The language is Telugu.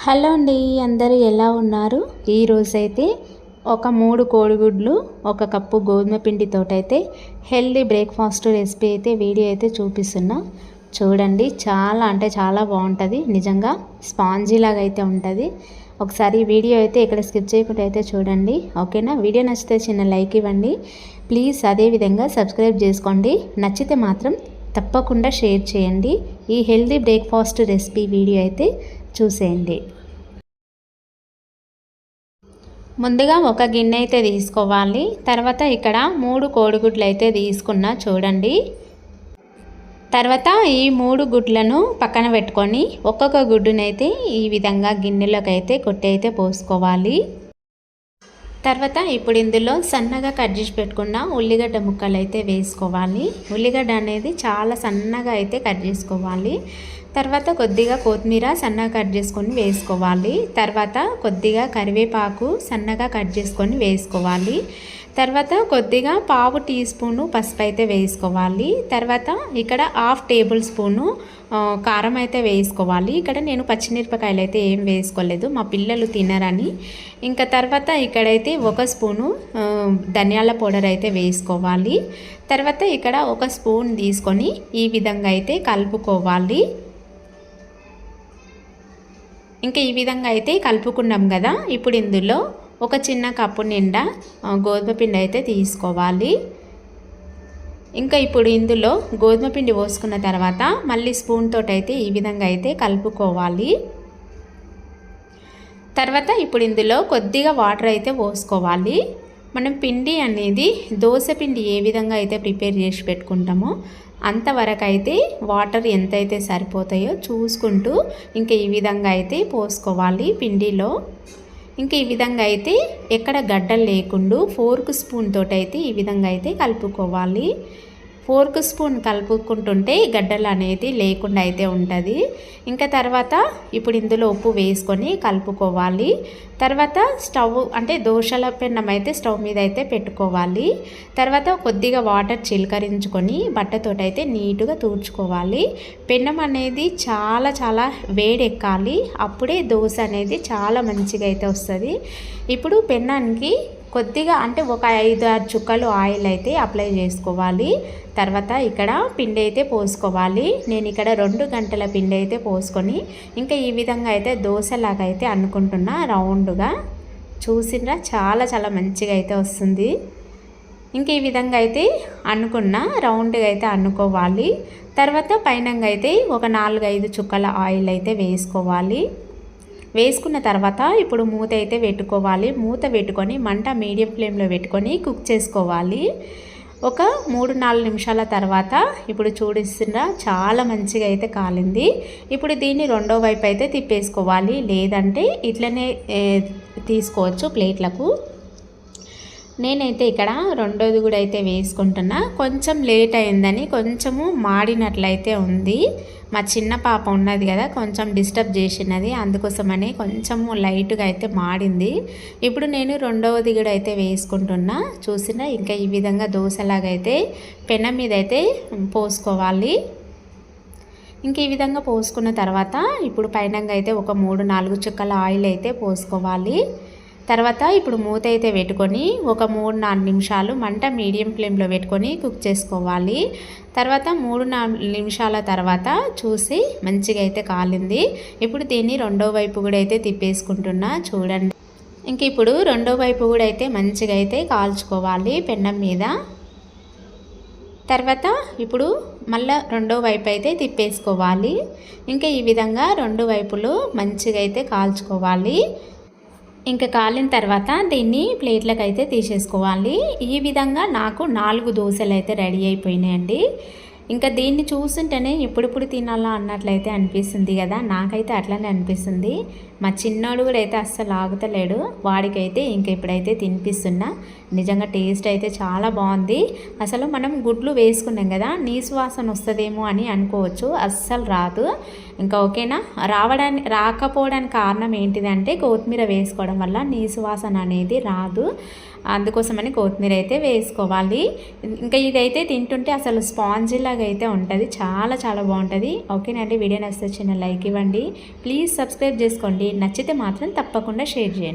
హలో అండి అందరూ ఎలా ఉన్నారు? ఈరోజైతే ఒక మూడు కోడిగుడ్లు ఒక కప్పు గోధుమ పిండితోటైతే హెల్దీ బ్రేక్ఫాస్ట్ రెసిపీ అయితే వీడియో అయితే చూపిస్తున్నా. చూడండి చాలా అంటే చాలా బాగుంటుంది. నిజంగా స్పాంజీ లాగా అయితే ఉంటుంది. ఒకసారి వీడియో అయితే ఇక్కడ స్కిప్ చేయకుండా అయితే చూడండి. ఓకేనా? వీడియో నచ్చితే చిన్న లైక్ ఇవ్వండి. ప్లీజ్ అదేవిధంగా సబ్స్క్రైబ్ చేసుకోండి. నచ్చితే మాత్రం తప్పకుండా షేర్ చేయండి. ఈ హెల్దీ బ్రేక్ఫాస్ట్ రెసిపీ వీడియో అయితే చూసేయండి. ముందుగా ఒక గిన్నె అయితే తీసుకోవాలి. తర్వాత ఇక్కడ మూడు కోడిగుడ్లు అయితే తీసుకున్నా చూడండి. తర్వాత ఈ మూడు గుడ్లను పక్కన పెట్టుకొని ఒక్కొక్క గుడ్డునైతే ఈ విధంగా గిన్నెలోకి అయితే కొట్టి అయితే పోసుకోవాలి. తర్వాత ఇప్పుడు ఇందులో సన్నగా కట్ చేసి పెట్టుకున్న ఉల్లిగడ్డ ముక్కలు అయితే వేసుకోవాలి. ఉల్లిగడ్డ అనేది చాలా సన్నగా అయితే కట్ చేసుకోవాలి. తర్వాత కొద్దిగా కొత్తిమీర సన్నగా కట్ చేసుకొని వేసుకోవాలి. తర్వాత కొద్దిగా కరివేపాకు సన్నగా కట్ చేసుకొని వేసుకోవాలి. తర్వాత కొద్దిగా పావు టీ స్పూను పసుపు అయితే వేసుకోవాలి. తర్వాత ఇక్కడ హాఫ్ టేబుల్ స్పూను కారం అయితే వేసుకోవాలి. ఇక్కడ నేను పచ్చిమిరపకాయలు అయితే ఏం వేసుకోలేదు. మా పిల్లలు తినరని. ఇంకా తర్వాత ఇక్కడైతే ఒక స్పూను ధనియాల పౌడర్ అయితే వేసుకోవాలి. తర్వాత ఇక్కడ ఒక స్పూన్ తీసుకొని ఈ విధంగా అయితే కలుపుకోవాలి. ఇంకా ఈ విధంగా అయితే కలుపుకున్నాం కదా ఇప్పుడు ఇందులో ఒక చిన్న కప్పు నిండా గోధుమ పిండి అయితే తీసుకోవాలి. ఇంకా ఇప్పుడు ఇందులో గోధుమ పిండి పోసుకున్న తర్వాత మళ్ళీ స్పూన్ తోటి అయితే ఈ విధంగా అయితే కలుపుకోవాలి. తర్వాత ఇప్పుడు ఇందులో కొద్దిగా వాటర్ అయితే పోసుకోవాలి. మనం పిండి అనేది దోశ పిండి ఏ విధంగా అయితే ప్రిపేర్ చేసి పెట్టుకుంటామో అంతవరకు అయితే వాటర్ ఎంతైతే సరిపోతాయో చూసుకుంటూ ఇంకా ఈ విధంగా అయితే పోసుకోవాలి పిండిలో. ఇంకా ఈ విధంగా అయితే ఎక్కడ గడ్డలు లేకుండా ఫోర్క్ స్పూన్ తోటి అయితే ఈ విధంగా అయితే కలుపుకోవాలి. ఫోర్క్ స్పూన్ కలుపుకుంటుంటే గడ్డలు అనేది లేకుండా అయితే ఉంటుంది. ఇంకా తర్వాత ఇప్పుడు ఇందులో ఉప్పు వేసుకొని కలుపుకోవాలి. తర్వాత స్టవ్ అంటే దోశల పెన్నం అయితే స్టవ్ మీద అయితే పెట్టుకోవాలి. తర్వాత కొద్దిగా వాటర్ చిలకరించుకొని బట్టతోటి అయితే నీట్గా తూర్చుకోవాలి పెన్నం అనేది చాలా చాలా వేడెక్కాలి. అప్పుడే దోశ అనేది చాలా మంచిగా అయితే వస్తుంది. ఇప్పుడు పెన్నానికి కొద్దిగా అంటే ఒక ఐదు ఆరు చుక్కలు ఆయిల్ అయితే అప్లై చేసుకోవాలి. తర్వాత ఇక్కడ పిండి అయితే పోసుకోవాలి. నేను ఇక్కడ రెండు గంటల పిండి అయితే పోసుకొని ఇంకా ఈ విధంగా అయితే దోశలాగా అయితే అనుకుంటున్నా రౌండ్గా. చూసినరా చాలా చాలా మంచిగా అయితే వస్తుంది. ఇంక ఈ విధంగా అయితే అనుకున్న రౌండ్గా అయితే అనుకోవాలి. తర్వాత పైనంగా అయితే ఒక నాలుగు ఐదు చుక్కల ఆయిల్ అయితే వేసుకోవాలి. వేసుకున్న తర్వాత ఇప్పుడు మూత అయితే పెట్టుకోవాలి మూత పెట్టుకొని మంట మీడియం ఫ్లేమ్లో పెట్టుకొని కుక్ చేసుకోవాలి. ఒక మూడు నాలుగు నిమిషాల తర్వాత ఇప్పుడు చూడిస్తున్న చాలా మంచిగా అయితే కాలింది. ఇప్పుడు దీన్ని రెండో వైపు అయితే తిప్పేసుకోవాలి. లేదంటే ఇట్లనే తీసుకోవచ్చు ప్లేట్లకు. నేనైతే ఇక్కడ రెండోది కూడా అయితే వేసుకుంటున్నా. కొంచెం లేట్ అయిందని కొంచెము మాడినట్లయితే ఉంది. మా చిన్న పాప ఉన్నది కదా కొంచెం డిస్టర్బ్ చేసినది. అందుకోసమని కొంచెము లైట్గా అయితే మాడింది. ఇప్పుడు నేను రెండవది కూడా అయితే వేసుకుంటున్నా. చూసిన ఇంకా ఈ విధంగా దోశలాగా అయితే పెన మీద అయితే పోసుకోవాలి. ఇంక ఈ విధంగా పోసుకున్న తర్వాత ఇప్పుడు పైనంగా అయితే ఒక మూడు నాలుగు చుక్కల ఆయిల్ అయితే పోసుకోవాలి. తర్వాత ఇప్పుడు మూత అయితే పెట్టుకొని ఒక మూడు నాలుగు నిమిషాలు మంట మీడియం ఫ్లేమ్లో పెట్టుకొని కుక్ చేసుకోవాలి. తర్వాత మూడు నాలుగు నిమిషాల తర్వాత చూసి మంచిగా అయితే కాలింది. ఇప్పుడు దీన్ని రెండో వైపు కూడా అయితే తిప్పేసుకుంటున్నా చూడండి. ఇంక ఇప్పుడు రెండో వైపు కూడా అయితే మంచిగా అయితే కాల్చుకోవాలి పెండం మీద. తర్వాత ఇప్పుడు మళ్ళీ రెండో వైపు అయితే తిప్పేసుకోవాలి. ఇంకా ఈ విధంగా రెండు వైపులు మంచిగా అయితే కాల్చుకోవాలి. ఇంకా కాలిన తర్వాత దీన్ని ప్లేట్లకు అయితే తీసేసుకోవాలి. ఈ విధంగా నాకు నాలుగు దోశలు అయితే రెడీ అయిపోయినాయండి. ఇంకా దీన్ని చూస్తుంటేనే ఎప్పుడెప్పుడు తినాలా అన్నట్లయితే అనిపిస్తుంది కదా. నాకైతే అట్లనే అనిపిస్తుంది. మా చిన్నోడు కూడా అయితే అస్సలు ఆగుతలేడు వాడికైతే ఇంక ఇప్పుడైతే తినిపిస్తున్నా. నిజంగా టేస్ట్ అయితే చాలా బాగుంది. అసలు మనం గుడ్లు వేసుకున్నాం కదా నీసు వాసన వస్తుందేమో అని అనుకోవచ్చు. అస్సలు రాదు. ఇంకా ఓకేనా? రావడానికి రాకపోవడానికి కారణం ఏంటిదంటే కొత్తిమీర వేసుకోవడం వల్ల నీసు వాసన అనేది రాదు. అందుకోసమని కొత్తిమీర అయితే వేసుకోవాలి. ఇంకా ఇదైతే తింటుంటే అసలు స్పాంజీ లాగా అయితే ఉంటుంది. చాలా చాలా బాగుంటుంది. ఓకేనండి? వీడియో నచ్చితే చిన్న లైక్ ఇవ్వండి. ప్లీజ్ సబ్స్క్రైబ్ చేసుకోండి. నచ్చితే మాత్రం తప్పకుండా షేర్ చేయండి.